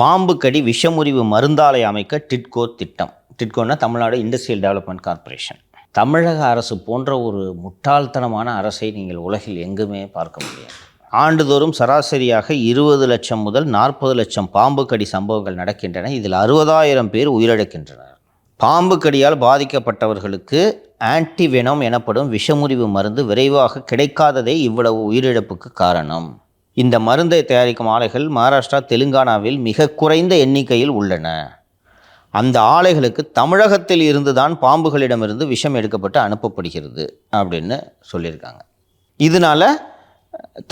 பாம்பு கடி விஷமுறிவு மருந்தாலை அமைக்க டிட்கோ திட்டம். டிட்கோன்னா தமிழ்நாடு இண்டஸ்ட்ரியல் டெவலப்மெண்ட் கார்பரேஷன் தமிழக அரசு போன்ற ஒரு முட்டாள்தனமான அரசை நீங்கள் உலகில் எங்குமே பார்க்க முடியாது. ஆண்டுதோறும் சராசரியாக இருபது லட்சம் முதல் நாற்பது லட்சம் பாம்பு கடி சம்பவங்கள் நடக்கின்றன. இதில் அறுபதாயிரம் பேர் உயிரிழக்கின்றனர். பாம்பு கடியால் பாதிக்கப்பட்டவர்களுக்கு ஆன்டிவெனம் எனப்படும் விஷமுறிவு மருந்து விரைவாக கிடைக்காததே இவ்வளவு உயிரிழப்புக்கு காரணம். இந்த மருந்தை தயாரிக்கும் ஆலைகள் மகாராஷ்டிரா தெலுங்கானாவில் மிக குறைந்த எண்ணிக்கையில் உள்ளன. அந்த ஆலைகளுக்கு தமிழகத்தில் இருந்து தான் பாம்புகளிடமிருந்து விஷம் எடுக்கப்பட்டு அனுப்பப்படுகிறது அப்படின்னு சொல்லியிருக்காங்க. இதனால்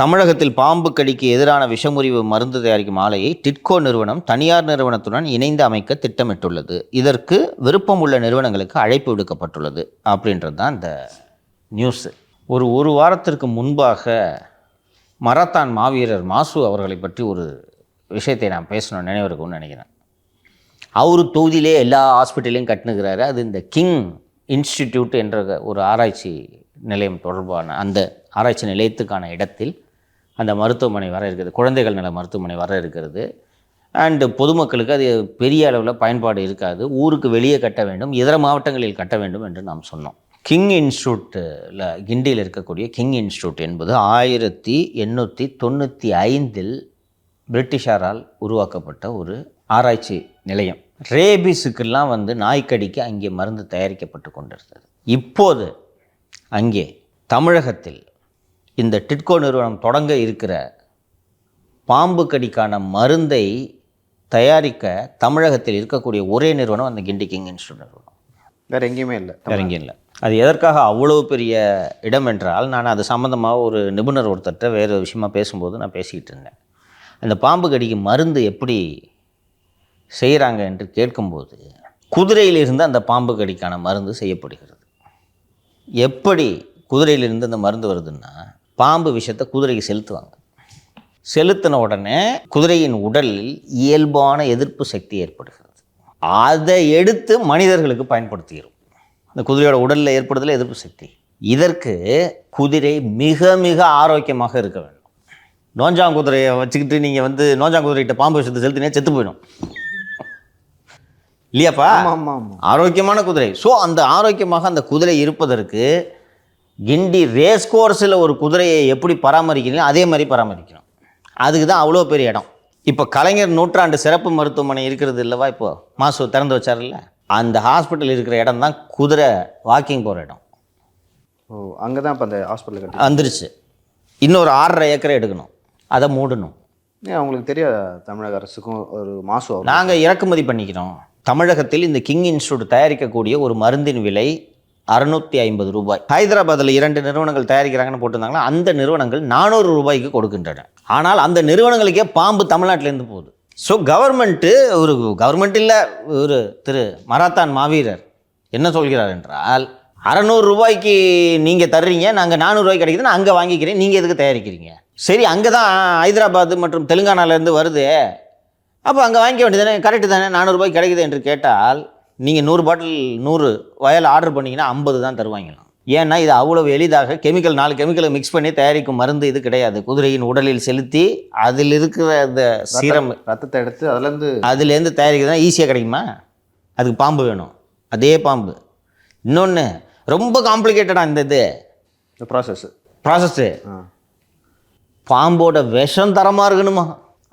தமிழகத்தில் பாம்பு கடிக்கு எதிரான விஷமுறிவு மருந்து தயாரிக்கும் ஆலையை டிட்கோ நிறுவனம் தனியார் நிறுவனத்துடன் இணைந்து அமைக்க திட்டமிட்டுள்ளது. இதற்கு விருப்பம் உள்ள நிறுவனங்களுக்கு அழைப்பு விடுக்கப்பட்டுள்ளது அப்படின்றது தான் இந்த நியூஸு. ஒரு ஒரு வாரத்திற்கு முன்பாக மரத்தான் மாவீரர் மாசு அவர்களை பற்றி ஒரு விஷயத்தை நான் பேசணும் நினைவருக்குன்னு நினைக்கிறேன். அவர் தொகுதியிலே எல்லா ஹாஸ்பிட்டலையும் கட்டுனுக்கிறாரு. அது இந்த கிங் இன்ஸ்டிடியூட் என்ற ஒரு ஆராய்ச்சி நிலையம் தொடர்பான அந்த ஆராய்ச்சி நிலையத்துக்கான இடத்தில் அந்த மருத்துவமனை வர இருக்குது குழந்தைகள் நல மருத்துவமனை வர இருக்கிறது. அண்டு பொதுமக்களுக்கு அது பெரிய அளவில் பயன்பாடு இருக்காது. ஊருக்கு வெளியே கட்ட வேண்டும் இதர மாவட்டங்களில் கட்ட வேண்டும் என்று நாம் சொன்னோம். கிங் இன்ஸ்டியூட்டில் கிண்டியில் இருக்கக்கூடிய கிங் இன்ஸ்டியூட் என்பது ஆயிரத்தி எண்ணூற்றி தொண்ணூற்றி ஐந்தில் பிரிட்டிஷாரால் உருவாக்கப்பட்ட ஒரு ஆராய்ச்சி நிலையம். ரேபிஸுக்கெல்லாம் வந்து நாய்க்கடிக்கு அங்கே மருந்து தயாரிக்கப்பட்டு கொண்டிருந்தது. இப்போது அங்கே தமிழகத்தில் இந்த டிட்கோ நிறுவனம் தொடங்க இருக்கிற பாம்பு கடிக்கான மருந்தை தயாரிக்க தமிழகத்தில் இருக்கக்கூடிய ஒரே நிறுவனம் அந்த கிண்டி கிங் இன்ஸ்டியூட் நிறுவனம். வேற எங்கேயுமே இல்லை. இறங்கி இல்லை. அது எதற்காக அவ்வளோ பெரிய இடம் என்றால் நான் அது சம்மந்தமாக ஒரு நிபுணர் ஒருத்தர்கிட்ட வேறு விஷயமா பேசும்போது நான் பேசிக்கிட்டு இருந்தேன். அந்த பாம்பு கடிக்கு மருந்து எப்படி செய்கிறாங்க என்று கேட்கும்போது குதிரையிலிருந்து அந்த பாம்பு கடிக்கான மருந்து செய்யப்படுகிறது. எப்படி குதிரையிலிருந்து அந்த மருந்து வருதுன்னா பாம்பு விஷத்தை குதிரைக்கு செலுத்துவாங்க. செலுத்தின உடனே குதிரையின் உடலில் இயல்பான எதிர்ப்பு சக்தி ஏற்படுகிறது. அதை எடுத்து மனிதர்களுக்கு பயன்படுத்துகிறோம் அந்த குதிரையோட உடலில் ஏற்படுதல எதிர்ப்பு சக்தி. இதற்கு குதிரை மிக மிக ஆரோக்கியமாக இருக்க வேண்டும். நோஞ்சாங்குதிரையை வச்சுக்கிட்டு நீங்கள் வந்து நோஞ்சாங்குதிரைகிட்ட பாம்பு விஷத்தை செலுத்தினே செத்து போயிடும். இல்லையாப்பா? ஆரோக்கியமான குதிரை. ஸோ அந்த ஆரோக்கியமாக அந்த குதிரை இருப்பதற்கு கிண்டி ரேஸ் கோர்ஸில் ஒரு குதிரையை எப்படி பராமரிக்கிறீங்களோ அதே மாதிரி பராமரிக்கணும். அதுக்கு தான் அவ்வளோ பெரிய இடம். இப்போ கலைஞர் நூற்றாண்டு சிறப்பு மருத்துவமனை இருக்கிறது இல்லைவா இப்போ? மாசு திறந்து வச்சார்ல அந்த ஹாஸ்பிட்டல் இருக்கிற இடம் தான் குதிரை வாக்கிங் போகிற இடம். ஓ அங்கே தான் இப்போ அந்த ஹாஸ்பிட்டல் கட்டி வந்துருச்சு. இன்னொரு ஆறரை ஏக்கரை எடுக்கணும். அதை மூடணும். ஏன் அவங்களுக்கு தெரியாத தமிழக அரசுக்கும் ஒரு மாசு ஆகும்? நாங்கள் இறக்குமதி பண்ணிக்கிறோம். தமிழகத்தில் இந்த கிங் இன்ஸ்டியூட் தயாரிக்கக்கூடிய ஒரு மருந்தின் விலை அறுநூத்தி ஐம்பது ரூபாய். ஹைதராபாத்தில் இரண்டு நிறுவனங்கள் தயாரிக்கிறாங்கன்னு போட்டிருந்தாங்களா? அந்த நிறுவனங்கள் நானூறு ரூபாய்க்கு கொடுக்கின்றன. ஆனால் அந்த நிறுவனங்களுக்கே பாம்பு தமிழ்நாட்டிலேருந்து போகுது. ஸோ கவர்மெண்ட்டு ஒரு கவர்மெண்ட் இல்லை ஒரு திரு மராத்தான் மாவீரர் என்ன சொல்கிறார் என்றால் அறநூறு ரூபாய்க்கு நீங்கள் தர்றீங்க நாங்கள் நானூறுரூவாய்க்கு கிடைக்குதுன்னு அங்கே வாங்கிக்கிறேன் நீங்கள் எதுக்கு தயாரிக்கிறீங்க? சரி அங்கே தான் ஹைதராபாத் மற்றும் தெலுங்கானாலேருந்து வருது. அப்போ அங்கே வாங்கிக்க வேண்டியது தானே கரெக்டு தானே நானூறுபாய்க்கு கிடைக்குது என்று கேட்டால் நீங்கள் நூறு பாட்டில் நூறு வயல் ஆர்டர் பண்ணீங்கன்னா ஐம்பது தான் தருவாங்களாம். ஏன்னா இது அவ்வளவு எளிதாக கெமிக்கல் நாலு கெமிக்கலை மிக்ஸ் பண்ணி தயாரிக்கும் மருந்து இது கிடையாது. குதிரையின் உடலில் செலுத்தி அதில் இருக்கிற அந்த சீரம் ரத்தத்தை எடுத்து அதுலேருந்து அதுலேருந்து தயாரிக்கிறதுனா ஈஸியாக கிடைக்குமா? அதுக்கு பாம்பு வேணும். அதே பாம்பு. இன்னொன்று ரொம்ப காம்ப்ளிகேட்டடாக இந்த இது. ப்ராசஸ் ப்ராசஸ்ஸு பாம்போட விஷம் தரமாக இருக்கணுமா?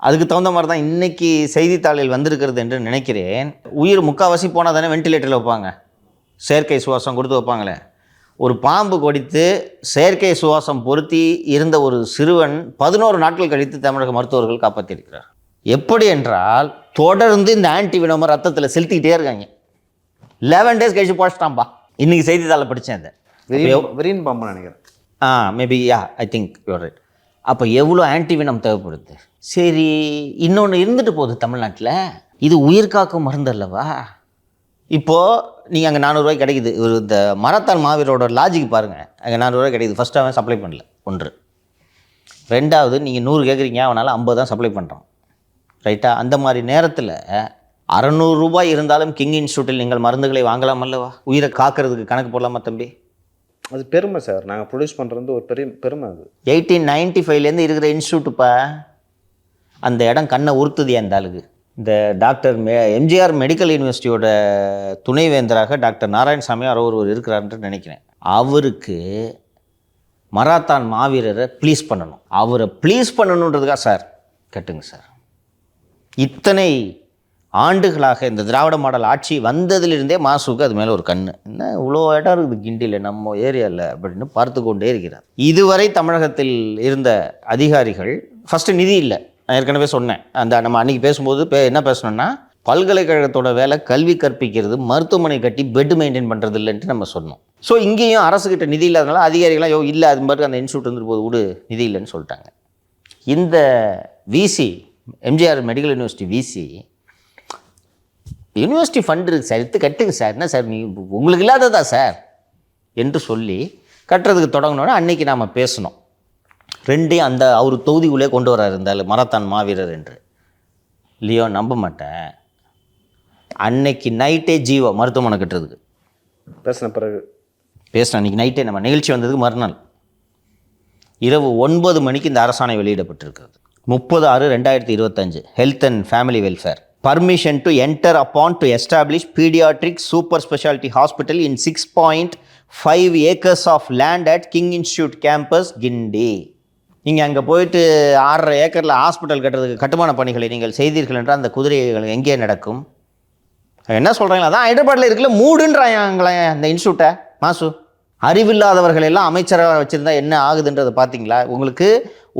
அதுக்கு தகுந்த மாதிரி தான் இன்னைக்கு செய்தித்தாளில் வந்திருக்கிறது என்று நினைக்கிறேன். உயிர் முக்கால்வாசி போனால் தானே வென்டிலேட்டரில் வைப்பாங்க. செயற்கை சுவாசம் கொடுத்து வைப்பாங்களே. ஒரு பாம்பு கொடித்து செயற்கை சுவாசம் பொருத்தி இருந்த ஒரு சிறுவன் பதினோரு நாட்கள் கழித்து தமிழக மருத்துவர்கள் காப்பாற்றியிருக்கிறார் எப்படி என்றால் தொடர்ந்து இந்த ஆன்டிவினோம ரத்தத்தில் செலுத்திக்கிட்டே இருக்காங்க. லெவன் டேஸ் கழிச்சு போச்சிட்டான்பா. இன்னைக்கு செய்தித்தாளில் படித்தேன் அதை. வெறியன் பாம்பு நினைக்கிறேன். ஆ maybe yeah I think you're right அப்போ எவ்வளோ ஆன்டிவினம் தேவைப்படுது? சரி இன்னொன்று இருந்துட்டு போகுது தமிழ்நாட்டில். இது உயிர் காக்கும் மருந்து அல்லவா? இப்போது நீங்கள் அங்கே நானூறுரூவாய்க்கு கிடைக்குது. ஒரு இந்த மரத்தான் மாவீரோட லாஜிக் பாருங்கள் அங்கே நானூறுரூவா கிடைக்குது. ஃபஸ்ட்டு அவன் சப்ளை பண்ணல. ஒன்று. ரெண்டாவது நீங்கள் நூறு கேட்குறீங்க அவனால் ஐம்பது தான் சப்ளை பண்ணுறான் ரைட்டா அந்த மாதிரி நேரத்தில் அறநூறு ரூபாய் இருந்தாலும் கிங் இன்ஸ்டியூட்டில் நீங்கள் மருந்துகளை வாங்கலாம் அல்லவா? உயிரை காக்கிறதுக்கு கணக்கு போடலாமா தம்பி? அது பெருமை சார். நாங்கள் ப்ரொடியூஸ் பண்ணுறது ஒரு பெரிய பெருமை அது. எயிட்டீன் நைன்டி ஃபைவ்லேருந்து இருக்கிற இன்ஸ்டியூட்டுப்பா அந்த இடம் கண்ணை உறுத்துது அந்த ஆளுக்கு இந்த டாக்டர் மெ எம்ஜிஆர் மெடிக்கல் யூனிவர்சிட்டியோட துணைவேந்தராக டாக்டர் நாராயணசாமி அவர் ஒருவர் இருக்கிறாருன்னு நினைக்கிறேன். அவருக்கு மராத்தான் மாவீரரை ப்ளீஸ் பண்ணணும். அவரை ப்ளீஸ் பண்ணணுன்றதுக்காக சார் கட்டுங்க சார். இத்தனை ஆண்டுகளாக இந்த திராவிட மாடல் ஆட்சி வந்ததிலிருந்தே மாசுக்கு அது மேலே ஒரு கண் என்ன இவ்வளோ இடம் இருக்குது கிண்டியில் நம்ம ஏரியாவில் அப்படின்னு பார்த்து கொண்டே இருக்கிறார். இதுவரை தமிழகத்தில் இருந்த அதிகாரிகள் ஃபஸ்ட்டு நிதி இல்லை. நான் ஏற்கனவே சொன்னேன். அந்த நம்ம அன்றைக்கி பேசும்போது பே என்ன பேசணும்னா பல்கலைக்கழகத்தோட வேலை கல்வி கற்பிக்கிறது மருத்துவமனை கட்டி பெட் மெயின்டைன் பண்ணுறது இல்லைன்ட்டு நம்ம சொன்னோம். ஸோ இங்கேயும் அரசுக்கிட்ட நிதி இல்லாதனால அதிகாரிகளாம் யோ இல்லை அது மாதிரி அந்த இன்ஸ்டியூட் வந்துட்டு போது விடு நிதி இல்லைன்னு சொல்லிட்டாங்க. இந்த VC MGR medical university VC university fund இருக்குது சார் எடுத்து கட்டுங்க சார். என்ன சார் நீ உங்களுக்கு இல்லாததா சார்? என்று சொல்லி கட்டுறதுக்கு தொடங்கினோன்னே அன்னைக்கு நாம் பேசணும் ரெண்டையும் அந்த அவர் தொகுதிக்குள்ளே கொண்டு வராரு இருந்தாலும் மரத்தான் மாவீரர் என்று. இல்லையோ நம்ப மாட்டேன். அன்னைக்கு நைட்டே ஜீவோ மருத்துவமனை கட்டுறதுக்கு. பேசின பிறகு. பேசினேன் அன்றைக்கி நைட்டே நம்ம நிகழ்ச்சி வந்ததுக்கு மறுநாள். இரவு ஒன்பது மணிக்கு இந்த அரசாணை வெளியிடப்பட்டிருக்கிறது. முப்பது ஆறு ரெண்டாயிரத்தி இருபத்தஞ்சு. Health and family welfare permission to enter upon to establish paediatric super speciality hospital in six point five acres of land at King Institute campus Guindy நீங்கள் அங்கே போயிட்டு ஆறரை ஏக்கரில் ஹாஸ்பிட்டல் கட்டுறதுக்கு கட்டுமான பணிகளை நீங்கள் செய்தீர்கள் என்றால் அந்த குதிரைகள் எங்கே நடக்கும்? என்ன சொல்கிறீங்களா அதான் ஹைதராபாத்தில் இருக்குல்ல மூடுன்றாங்களே அந்த இன்ஸ்டியூட்டை மாசு அறிவில்லாதவர்கள் எல்லாம் அமைச்சராக வச்சுருந்தா என்ன ஆகுதுன்றதை பார்த்தீங்களா? உங்களுக்கு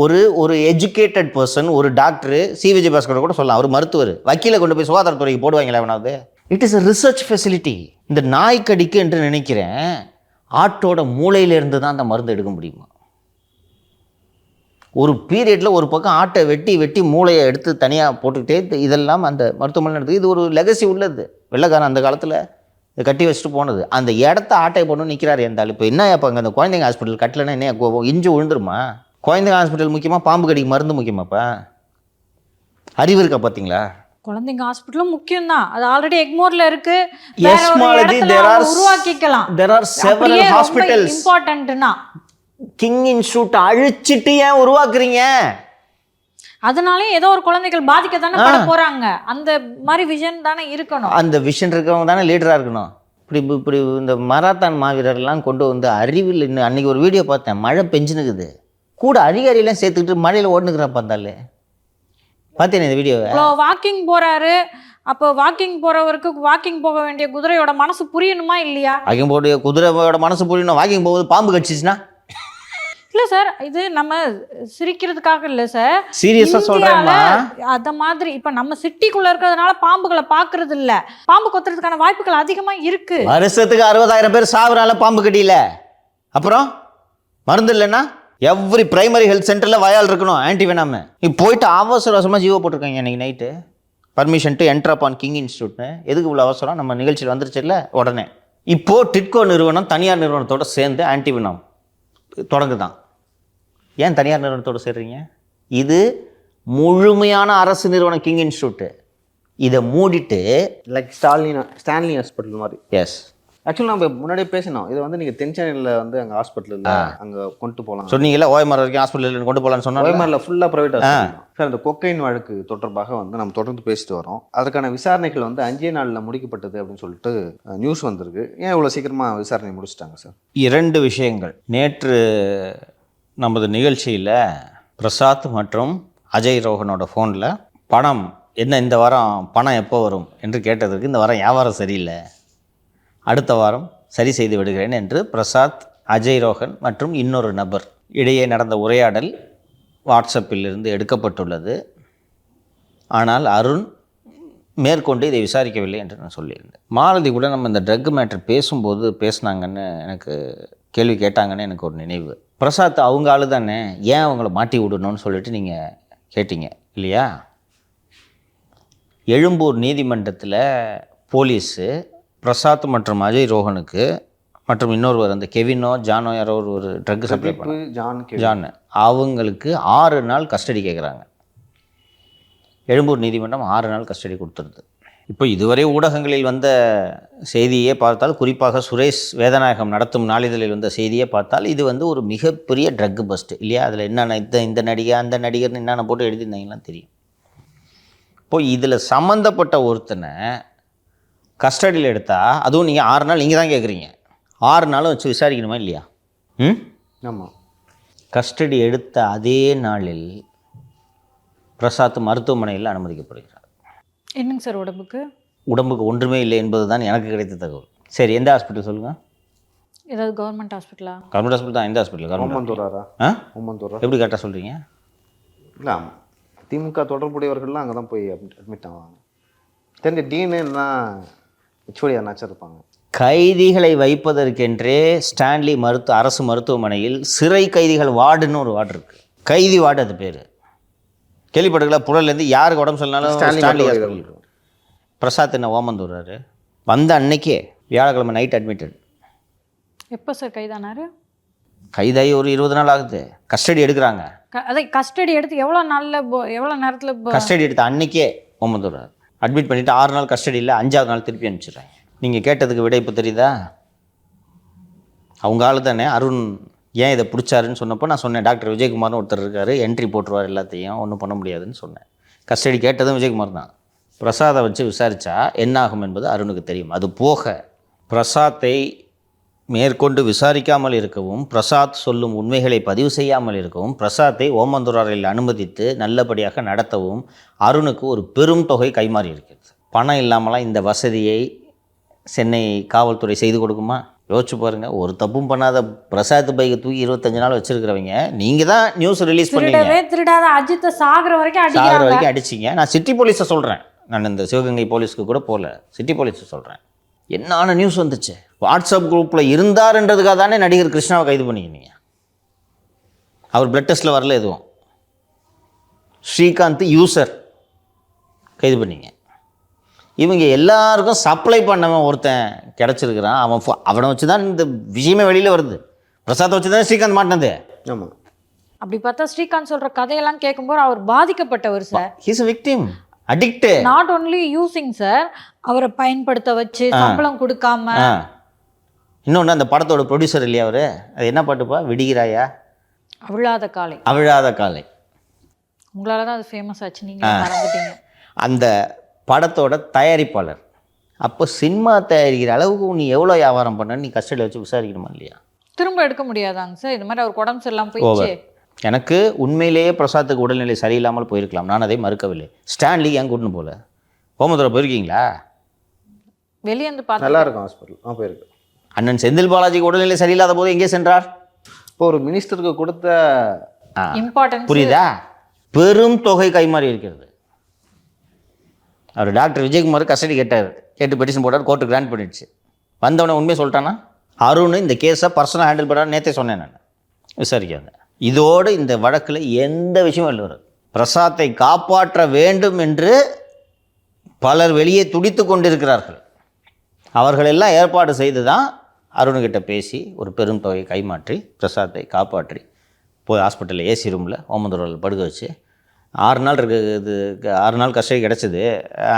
ஒரு ஒரு எஜுகேட்டட் பர்சன் ஒரு டாக்டர் சி விஜயபாஸ்கர் கூட சொல்லலாம். அவர் மருத்துவர் வக்கீலை கொண்டு போய் சுகாதாரத்துறைக்கு போடுவாங்களா வேணாவது it is a research facility இந்த நாய்க்கடிக்கு என்று நினைக்கிறேன் ஆட்டோட மூளையிலேருந்து தான் அந்த மருந்து எடுக்க முடியுமா? ஒரு பீரியடில் ஒரு பக்கம் ஆட்டை வெட்டி வெட்டி மூளையை எடுத்து தனியாக போட்டுக்கிட்டே இது- இதெல்லாம் அந்த மருத்துவமனை நடக்குது இது ஒரு லெகசி உள்ளது. வெள்ளைக்காரன் அந்த காலத்தில் கட்டி வச்சுட்டு போனது. அந்த இடத்த ஆட்டை போட்டு நிற்கிறாரு இருந்தாலும் இப்போ என்ன இப்போ அங்கே அந்த குழந்தைங்க ஹாஸ்பிட்டல் கட்டலைன்னா என்ன கோ- இஞ்சி விழுந்துருமா? குழந்தைங்க ஹாஸ்பிட்டல் முக்கியமாக பாம்பு கடிக்கு மருந்து முக்கியமாப்பா அறிவு இருக்கா பார்த்தீங்களா குழந்தைங்க ஹாஸ்பிட்டலும் முக்கியம் தான் அது ஆல்ரெடி எக்மோர்ல இருக்கு. உருவாக்கிக்கலாம். இம்பார்ட்டன்ட்னா கிங் இன்ஸ்டியூட் அழிச்சிட்டு ஏன் உருவாக்குறீங்க? அதனாலே ஏதோ ஒரு குழந்தைகள் பாதிக்க தானே பட போறாங்க. அந்த மாதிரி விஷன் தானே இருக்கணும். அந்த விஷன் இருக்கிறவங்க தானே லீடராக இருக்கணும். இப்படி இப்படி- இந்த மராத்தான் மாவீரர்லாம் கொண்டு வந்து அறிவில் இன்னும் அன்றைக்கி ஒரு வீடியோ பார்த்தேன். மழை பெஞ்சுனுக்குது. கூட அதிகாரியெல்லாம் சேர்த்துக்கிட்டு மழையில் ஓடுனுக்குறான் பார்த்தாலே பார்த்தேன் இந்த வீடியோவை வாக்கிங் போறாரு. அப்போ வாக்கிங் போறவருக்கு வாக்கிங் போக வேண்டிய குதிரையோட மனசு புரியணுமா இல்லையா? வாக்கிங் போட்டு குதிரையோட மனசு புரியணும். வாக்கிங் போகுது பாம்பு கடிச்சிச்சுன்னா? இல்ல சார் இது நம்ம சிரிக்கிறதுக்காக இல்ல சார். சீரியஸாக சொல்கிறேம்மா அத மாதிரி இப்ப நம்ம சிட்டிக்குள்ள இருக்கிறதுனால பாம்புகளை பாக்குறது இல்ல பாம்பு கொத்துறதுக்கான வாய்ப்புகள் அதிகமா இருக்கு. வருஷத்துக்கு அறுபதாயிரம் பேர் சாகுறால பாம்பு கடியில. அப்புறம் மருந்து இல்லைன்னா எவ்ரி பிரைமரி ஹெல்த் சென்டரில் வயால் இருக்கணும் ஆன்டி வேணாம நீ போயிட்டு அவசர அவசரமாக ஜீவோ போட்டிருக்காங்க இன்னைக்கு night permission to enter upon King இன்ஸ்டியூட்னு எதுக்கு இவ்வளோ அவசரம்? நம்ம நிகழ்ச்சியில் வந்துருச்சுல்ல உடனே. இப்போது டிட்கோ நிறுவனம் தனியார் நிறுவனத்தோட சேர்ந்து ஆன்டி வினாம் தொடங்குதான். ஏன் தனியார் நிறுவனத்தோட சேர்றீங்க? இது முழுமையான அரசு நிறுவனம் கிங் இன்ஸ்டியூட்டு இதை மூடிட்டு லைக் ஸ்டாலின் ஸ்டான்லி ஹாஸ்பிட்டல் மாதிரி. எஸ் ஆக்சுவலி நம்ம முன்னாடியே பேசினோம். இதை வந்து நீங்கள் தென்சென்னையில் வந்து அங்கே ஹாஸ்பிட்டல் அங்கே கொண்டு போகலாம் சொன்னீங்கல்ல ஓயமரம் வரைக்கும் ஹாஸ்பிட்டல் கொண்டு போகலான்னு சொன்னாங்க. ஓய்மரில் ஃபுல்லாக ப்ரைவேட் சார் இந்த கொக்கைன் வழக்கு தொடர்பாக வந்து நம்ம தொடர்ந்து பேசிட்டு வரோம். அதற்கான விசாரணைகள் வந்து அஞ்சே நாளில் முடிக்கப்பட்டது அப்படின்னு சொல்லிட்டு நியூஸ் வந்திருக்கு. ஏன் இவ்வளோ சீக்கிரமாக விசாரணை முடிச்சிட்டாங்க சார் இரண்டு விஷயங்கள். நேற்று நமது நிகழ்ச்சியில் பிரசாத் மற்றும் அஜய் ரோகனோட ஃபோனில் பணம் என்ன இந்த வாரம் பணம் எப்போ வரும் என்று கேட்டதற்கு இந்த வாரம் வியாபாரம் சரியில்லை. அடுத்த வாரம் சரி செய்து விடுகிறேன் என்று பிரசாத் அஜய் ரோகன் மற்றும் இன்னொரு நபர் இடையே நடந்த உரையாடல் வாட்ஸ்அப்பில் இருந்து எடுக்கப்பட்டுள்ளது. ஆனால் அருண் மேற்கொண்டு இதை விசாரிக்கவில்லை என்று நான் சொல்லியிருந்தேன். மாலதி கூட நம்ம இந்த ட்ரக் மேட்டர் பேசும்போது பேசினாங்கன்னு எனக்கு கேள்வி கேட்டாங்கன்னு எனக்கு ஒரு நினைவு. பிரசாத் அவங்க ஆளு தானே. ஏன் அவங்கள மாட்டி விடணும்னு சொல்லிட்டு நீங்கள் கேட்டீங்க இல்லையா? எழும்பூர் நீதிமன்றத்தில் போலீஸு பிரசாத் மற்றும் அஜய் ரோஹனுக்கு மற்றும் இன்னொருவர் அந்த கெவினோ ஜானோ யாரோ ஒரு ஒரு ட்ரக் சப்ளை ஜான் ஜான். அவங்களுக்கு ஆறு நாள் கஸ்டடி கேட்குறாங்க எழும்பூர் நீதிமன்றம் ஆறு நாள் கஸ்டடி கொடுத்துருது. இப்போ இதுவரை ஊடகங்களில் வந்த செய்தியே பார்த்தால் குறிப்பாக சுரேஷ் வேதநாயகம் நடத்தும் நாளிதழில் வந்த செய்தியை பார்த்தால் இது வந்து ஒரு மிகப்பெரிய ட்ரக் பஸ்ட் இல்லையா? அதில் என்னென்ன இந்த இந்த நடிகை அந்த நடிகர்னு என்னென்ன போட்டு எழுதியிருந்தாங்கலாம் தெரியும். இப்போ இதில் சம்மந்தப்பட்ட ஒருத்தனை கஸ்டடியில் எடுத்தால் அதுவும் நீங்கள் ஆறு நாள் நீங்கள் தான் கேட்குறீங்க ஆறு நாளும் வச்சு விசாரிக்கணுமா இல்லையா? ம்? ஆமாம் கஸ்டடி எடுத்த அதே நாளில் பிரசாத் மருத்துவமனையில் அனுமதிக்கப்படுகிறார். என்னங்க சார் உடம்புக்கு? உடம்புக்கு ஒன்றுமே இல்லை என்பது தான் எனக்கு கிடைத்த தகவல். சரி எந்த ஹாஸ்பிட்டல் சொல்லுங்கள் ஏதாவது கவர்மெண்ட் ஹாஸ்பிட்டலா கவர்மெண்ட் ஹாஸ்பிட்டல் தான் எந்த ஹாஸ்பிட்டல் கவர்மெண்ட் ஓமந்தூராரா? ஆ? ஓமந்தூரா? எப்படி கரெக்டாக சொல்கிறீங்க இல்லை திமுக தொடர்புடையவர்கள்லாம் அங்கே தான் போய் அட்மிட் ஆவாங்க. தெரிஞ்ச டீனுன்னா ஹெச்ஓடி யாருனாச்சும் இருப்பாங்க. கைதிகளை வைப்பதற்கென்றே ஸ்டான்லி மருத்துவ அரசு மருத்துவமனையில் சிறை கைதிகள் வார்டுன்னு ஒரு வார்டு இருக்குது கைதி வார்டு அது பேர். கேள்விப்பட்டுக்கல புழல்லேருந்து யாருக்கு உடம்பு ஹாஸ்பிட்டல் பிரசாத் என்ன ஓமந்தூராரு வந்த அன்னைக்கே வியாழக்கிழமை நைட் அட்மிட்டட் எப்போ சார் கைதானாரு கைதாகி ஒரு இருபது நாள் ஆகுது. கஸ்டடி எடுக்கிறாங்க. அதை கஸ்டடி எடுத்து எவ்வளோ நாளில் எவ்வளோ நேரத்தில் கஸ்டடி எடுத்த அன்னைக்கே ஓமந்தூரார் அட்மிட் பண்ணிவிட்டு ஆறு நாள் கஸ்டடியில் அஞ்சாவது நாள் திருப்பி அனுப்பிச்சிடுறாங்க. நீங்கள் கேட்டதுக்கு விட இப்போ தெரியுதா? அவங்க ஆளு தானே அருண் ஏன் இதை பிடிச்சாருன்னு சொன்னப்போ நான் சொன்னேன் டாக்டர் விஜயகுமார்னு ஒருத்தர் இருக்காரு என்ட்ரி போட்டுருவார் எல்லாத்தையும் ஒன்றும் பண்ண முடியாதுன்னு சொன்னேன். கஸ்டடி கேட்டதும் விஜயகுமார் தான். பிரசாதை வச்சு விசாரித்தா என்ன ஆகும் என்பது அருணுக்கு தெரியும். அது போக பிரசாத்தை மேற்கொண்டு விசாரிக்காமல் இருக்கவும் பிரசாத் சொல்லும் உண்மைகளை பதிவு செய்யாமல் இருக்கவும் பிரசாத்தை ஓமந்துராரில் அனுமதித்து நல்லபடியாக நடத்தவும் அருணுக்கு ஒரு பெரும் தொகை கைமாறி இருக்கிறது. பணம் இல்லாமலாம் இந்த வசதியை சென்னை காவல்துறை செய்து கொடுக்குமா? யோசிச்சு பாருங்க. ஒரு தப்பும் பண்ணாத பிரசாத் பைக்கை தூக்கி இருபத்தஞ்சு நாள் வச்சிருக்கிறவங்க நீங்கள் தான் நியூஸ் ரிலீஸ் பண்ணீங்க. திருடாத அஜித்தை சாகுற வரைக்கும் சாகிற வரைக்கும் அடிச்சிங்க. நான் சிட்டி போலீஸை சொல்கிறேன் நான் இந்த சிவகங்கை போலீஸ்க்கு கூட போகல. சிட்டி போலீஸை சொல்கிறேன் என்னான நியூஸ் வந்துச்சு? வாட்ஸ்அப் குரூப்பில் இருந்தாருன்றதுக்காக தானே நடிகர் கிருஷ்ணாவை கைது பண்ணிக்கினீங்க அவர் பிளட் டெஸ்ட்டில் வரல எதுவும். ஸ்ரீகாந்த் யூசர் கைது பண்ணீங்க. இவங்க எல்லாருக்கும் சப்ளை பண்ணவன் ஒருத்தன் கிடச்சிருக்கிறான். அவன் அவனை வச்சு தான் இந்த விஷயமே வெளியில் வருது. பிரசாத்தை வச்சு தான் ஸ்ரீகாந்த் மாட்டினது. ஆமாம் அப்படி பார்த்தா ஸ்ரீகாந்த் சொல்ற கதையெல்லாம் கேட்கும்போது அவர் பாதிக்கப்பட்டவர் sir he's victim addict not only using sir அவரை பயன்படுத்த வச்சு சம்பளம் கொடுக்காம. இன்னொன்று அந்த படத்தோட ப்ரொடியூசர் இல்லையா அவர்? அது என்ன பாட்டுப்பா? விடிகிறாயா? அவிழாத காலை. அவிழாத காலை. உங்களால தான் அது ஃபேமஸ் ஆச்சு. நீங்க மறந்துட்டீங்க. அந்த படத்தோட தயாரிப்பாளர். அப்போ சினிமா தயாரிக்கிற அளவுக்கு நீ எவ்வளோ வியாபாரம் பண்ண நீ கஸ்டடியில் வச்சு விசாரிக்கணுமா இல்லையா? திரும்ப எடுக்க முடியாதாங்க சார். இது மாதிரி அவர் உடம்பு சரியில்லாம போயிடுச்சு. எனக்கு உண்மையிலேயே பிரசாத்துக்கு உடல்நிலை சரியில்லாமல் போயிருக்கலாம். நான் அதை மறுக்கவில்லை. ஸ்டான்லி ஏன் கூட்டின்னு போகல? கோமதுரை போயிருக்கீங்களா? வெளியே இருந்து பார்த்தா நல்லா இருக்கும் ஹாஸ்பிட்டல். ஆ போயிருக்கு. அண்ணன் செந்தில் பாலாஜிக்கு உடல்நிலை சரியில்லாத போது எங்கே சென்றார்? இப்போ ஒரு மினிஸ்டருக்கு கொடுத்த இம்பார்ட்டன்ஸ் புரியுதா? பெரும் தொகை கைமாறி இருக்கிறது. அவர் டாக்டர் விஜயகுமார் கஸ்டடி கேட்டார். கேட்டு பெட்டிஷன் போட்டார் கோர்ட்டு கிராண்ட் பண்ணிடுச்சு. வந்தவனே உண்மையை சொல்லிட்டானா? அருண் இந்த கேஸை பர்சனல் ஹேண்டில் பண்ணார் நேற்றே சொன்னேன் நான். விசாரிக்காத. இதோடு இந்த வழக்கில் எந்த விஷயமும் இல்லை பிரசாத்தை காப்பாற்ற வேண்டும் என்று பலர் வெளியே துடித்து கொண்டிருக்கிறார்கள். அவர்களெல்லாம் ஏற்பாடு செய்து தான் அருண்கிட்ட பேசி ஒரு பெரும் தொகையை கைமாற்றி பிரசாத்தை காப்பாற்றி போய் ஹாஸ்பிட்டலில் ஏசி ரூமில் ஓமந்தூரில் படுக்க வச்சு ஆறு நாள் இருக்கு இது ஆறு நாள் கஷ்டம் கிடச்சிது.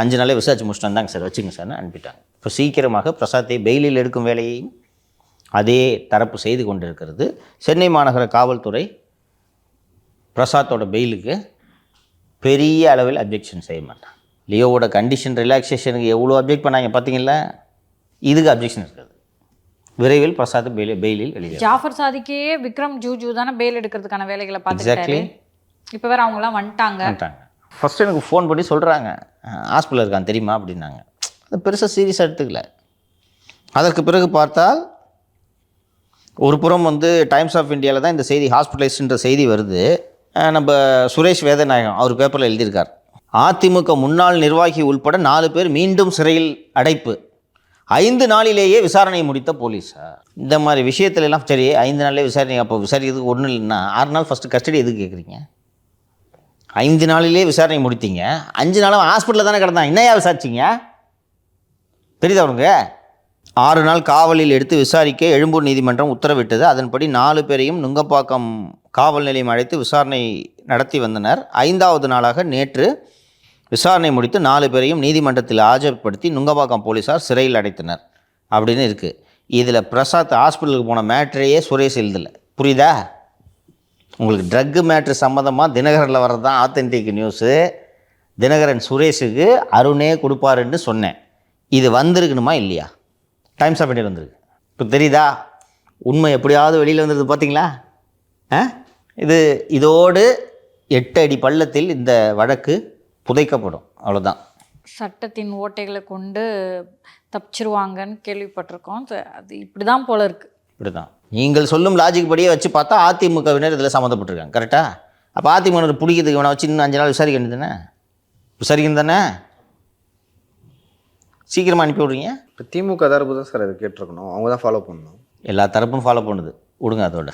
அஞ்சு நாளே விசாரிச்சு முடிச்சுட்டு வந்தாங்க சார் வச்சுங்க சார்னு அனுப்பிட்டாங்க. இப்போ சீக்கிரமாக பிரசாத்தை பெயிலில் எடுக்கும் வேலையையும் அதே தரப்பு செய்து கொண்டிருக்கிறது. சென்னை மாநகர காவல்துறை பிரசாத்தோட பெயிலுக்கு பெரிய அளவில் அப்ஜெக்ஷன் செய்ய மாட்டான் லியோவோட கண்டிஷன் ரிலாக்ஸேஷனுக்கு எவ்வளோ அப்ஜெக்ட் பண்ணாங்க பார்த்தீங்களா? இதுக்கு அப்ஜெக்ஷன் இருக்காது. விரைவில் பிரசாத் பெயில் பெயிலில் வெளியே ஜாஃபர் சாதிக்கே விக்ரம் ஜூஜு தானே பெயில் எடுக்கிறதுக்கான வேலைகளை பார்த்துக்கிட்டாரு. Exactly. இப்போ வேறு அவங்களாம் வந்துட்டாங்க. வந்துட்டாங்க. ஃபஸ்ட்டு எனக்கு ஃபோன் பண்ணி சொல்கிறாங்க ஹாஸ்பிட்டலில் இருக்கான் தெரியுமா? அப்படின்னாங்க. அது பெருசாக சீரியஸாக எடுத்துக்கல. அதற்கு பிறகு பார்த்தால் ஒரு புறம் வந்து டைம்ஸ் ஆஃப் இந்தியாவில் தான் இந்த செய்தி ஹாஸ்பிட்டலைஸ்ன்ற செய்தி வருது. நம்ம சுரேஷ் வேதநாயகம் அவர் பேப்பரில் எழுதியிருக்கார். அதிமுக முன்னாள் நிர்வாகி உள்பட நாலு பேர் மீண்டும் சிறையில் அடைப்பு. ஐந்து நாளிலேயே விசாரணை முடித்த போலீஸார் இந்த மாதிரி விஷயத்துலலாம் சரி ஐந்து நாளிலே விசாரணை அப்போ விசாரிக்கிறதுக்கு ஒன்றும் இல்லைன்னா ஆறு நாள் ஃபஸ்ட்டு கஸ்டடி எதுக்கு கேட்குறீங்க ஐந்து நாளிலே விசாரணை முடித்தீங்க. அஞ்சு நாளும் ஹாஸ்பிட்டலில் தானே கிடந்தான். என்னையா விசாரிச்சிங்க? தெரியுதா உனக்கு? ஆறு நாள் காவலில் எடுத்து விசாரிக்க எழும்பூர் நீதிமன்றம் உத்தரவிட்டது. அதன்படி நாலு பேரையும் நுங்கப்பாக்கம் காவல் நிலையம் அழைத்து விசாரணை நடத்தி வந்தனர். ஐந்தாவது நாளாக நேற்று விசாரணை முடித்து நாலு பேரையும் நீதிமன்றத்தில் ஆஜர்படுத்தி நுங்கப்பாக்கம் போலீசார் சிறையில் அடைத்தனர். அப்படின்னு இருக்குது இதில் பிரசாத் ஹாஸ்பிட்டலுக்கு போன மேட்ரையே சுரேஷ் எழுதலை. புரியுதா? உங்களுக்கு ட்ரக்கு மேட்ரு சம்மந்தமாக தினகரில் வர்றது தான் ஆத்தென்டிக் நியூஸு தினகரன் சுரேஷுக்கு அருணே கொடுப்பாருன்னு சொன்னேன். இது வந்திருக்கணுமா இல்லையா? டைம்ஸ் ஆஃப் இந்தியா வந்திருக்கு. இப்போ தெரியுதா? உண்மை எப்படியாவது வெளியில் வந்தது பார்த்தீங்களா ஆ? இது இதோடு எட்டு அடி பள்ளத்தில் இந்த வழக்கு புதைக்கப்படும். அவ்வளோதான் சட்டத்தின் ஓட்டைகளை கொண்டு தப்பிச்சிருவாங்கன்னு கேள்விப்பட்டிருக்கோம். அது- அது இப்படிதான் போல இருக்கு. இப்படி தான் நீங்கள் சொல்லும் லாஜிக் படியே வச்சு பார்த்தா அதிமுகவினர் இதில் சம்மந்தப்பட்டிருக்காங்க கரெக்டா அப்போ அதிமுகவினர் பிடிக்கிறதுக்கு இவனை வச்சு இன்னும் அஞ்சு நாள் விசாரிக்க வேண்டியது தானே? விசாரிக்கணும் தானே? சீக்கிரமாக அனுப்பி விட்றீங்க? இப்போ திமுக தரப்பு தான் சார் அதை கேட்டிருக்கணும். அவங்க தான் ஃபாலோ பண்ணணும். எல்லா தரப்பும் ஃபாலோ பண்ணுது. விடுங்க அதோட.